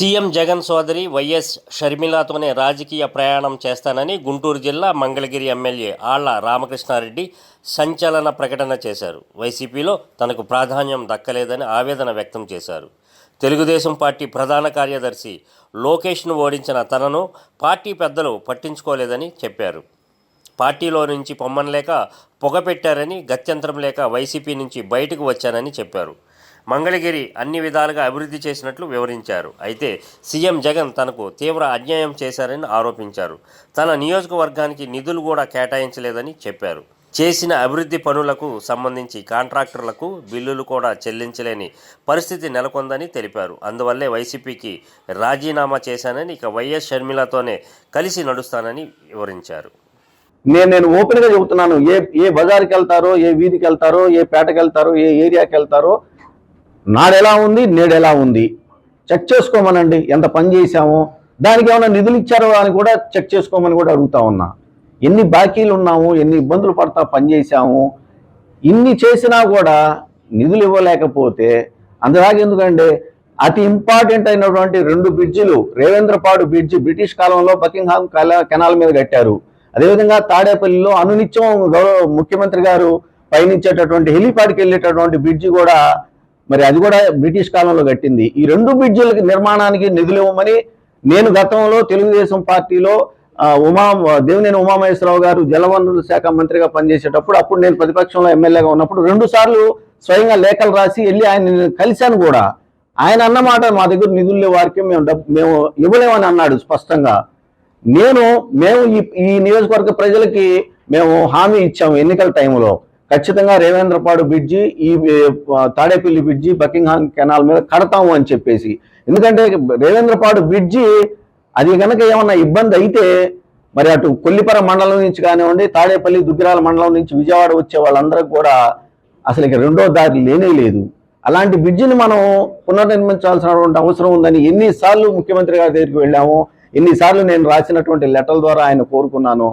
CM Jagan సోదరి YS షర్మిలతోనే రాజకీయ ప్రయాణం చేస్తానని గుంటూరు జిల్లా మంగళగిరి ఎమ్మెల్యే ఆళ్ళ రామకృష్ణారెడ్డి సంచలన ప్రకటన చేశారు. వైసీపీలో తనకు ప్రాధాన్యం దక్కలేదని ఆవేదన వ్యక్తం చేశారు. తెలుగుదేశం పార్టీ ప్రధాన కార్యదర్శి లోకేష్ను ఓడించిన తనను పార్టీ పెద్దలు పట్టించుకోలేదని చెప్పారు. పార్టీలో నుంచి పొమ్మనలేక పొగ పెట్టారని గత్యంతరం లేక వైసీపీ నుంచి బయటకు వచ్చానని చెప్పారు. మంగళగిరి అన్ని విధాలుగా అభివృద్ధి చేసినట్లు వివరించారు. అయితే సీఎం జగన్ తనకు తీవ్ర అన్యాయం చేశారని ఆరోపించారు. తన నియోజకవర్గానికి నిధులు కూడా కేటాయించలేదని చెప్పారు. చేసిన అభివృద్ధి పనులకు సంబంధించి కాంట్రాక్టర్లకు బిల్లులు కూడా చెల్లించలేని పరిస్థితి నెలకొందని తెలిపారు. అందువల్లే వైసీపీకి రాజీనామా చేశానని ఇక వైఎస్ షర్మిలతోనే కలిసి నడుస్తానని వివరించారు. నేను నేను ఓపెన్గా చెబుతున్నాను. ఏ ఏ బజార్కి వెళ్తారో ఏ వీధికి వెళ్తారో ఏ పేటకి వెళ్తారో ఏ ఏరియాకి వెళ్తారో నాడెలా ఉంది? నేడెలా ఉంది? చెక్ చేసుకోమనండి. ఎంత పని చేశామో. దానికి ఏమైనా నిధులు ఇచ్చారో అని కూడా చెక్ చేసుకోమని కూడా అడుగుతా ఉన్నా. ఎన్ని బాకీలు ఉన్నాము? ఎన్ని ఇబ్బందులు పడతా పనిచేసాము ఇన్ని చేసినా కూడా నిధులు ఇవ్వలేకపోతే అందులాగే ఎందుకంటే అతి ఇంపార్టెంట్ అయినటువంటి రెండు బ్రిడ్జిలు రేవేంద్రపాడు బ్రిడ్జి బ్రిటిష్ కాలంలో బకింగ్హామ్ కల- కెనాల్ మీద కట్టారు. అదేవిధంగా తాడేపల్లిలో అనునిత్యం గౌరవ ముఖ్యమంత్రి గారు పయనించేటటువంటి హెలిపాడ్కి వెళ్ళేటటువంటి బ్రిడ్జి కూడా మరి అది కూడా బ్రిటిష్ కాలంలో కట్టింది. ఈ రెండు బ్రిడ్జిలకి నిర్మాణానికి నిధులు ఇవ్వమని నేను గతంలో తెలుగుదేశం పార్టీలో ఉమా దేవినేని ఉమామహేశ్వరరావు గారు జలవనరుల శాఖ మంత్రిగా పనిచేసేటప్పుడు అప్పుడు నేను ప్రతిపక్షంలో ఎమ్మెల్యేగా ఉన్నప్పుడు రెండు సార్లు స్వయంగా లేఖలు రాసి వెళ్ళి ఆయన కలిశాను కూడా. ఆయన అన్నమాట మా దగ్గర నిధులు వారికి మేము డబ్బు మేము ఇవ్వలేమని అన్నాడు స్పష్టంగా. నేను మేము ఈ ఈ నియోజకవర్గ ప్రజలకి మేము హామీ ఇచ్చాము ఎన్నికల టైంలో. ఖచ్చితంగా రేవేంద్రపాడు బ్రిడ్జి ఈ తాడేపల్లి బ్రిడ్జి బకింగ్హామ్ కెనాల్ మీద కడతాము అని చెప్పేసి. ఎందుకంటే రేవేంద్రపాడు బ్రిడ్జి అది కనుక ఏమన్నా ఇబ్బంది అయితే మరి అటు కొల్లిపర మండలం నుంచి కానివ్వండి తాడేపల్లి దుగ్గిరాల మండలం నుంచి విజయవాడ వచ్చే వాళ్ళందరూ కూడా అసలు ఇక రెండో దారి లేనే లేదు. అలాంటి బ్రిడ్జిని మనం పునర్నిర్మించాల్సినటువంటి అవసరం ఉందని ఎన్నిసార్లు ముఖ్యమంత్రి గారి దగ్గరికి వెళ్ళాము. ఎన్నిసార్లు నేను రాసినటువంటి లెటర్ల ద్వారా ఆయన కోరుకున్నాను.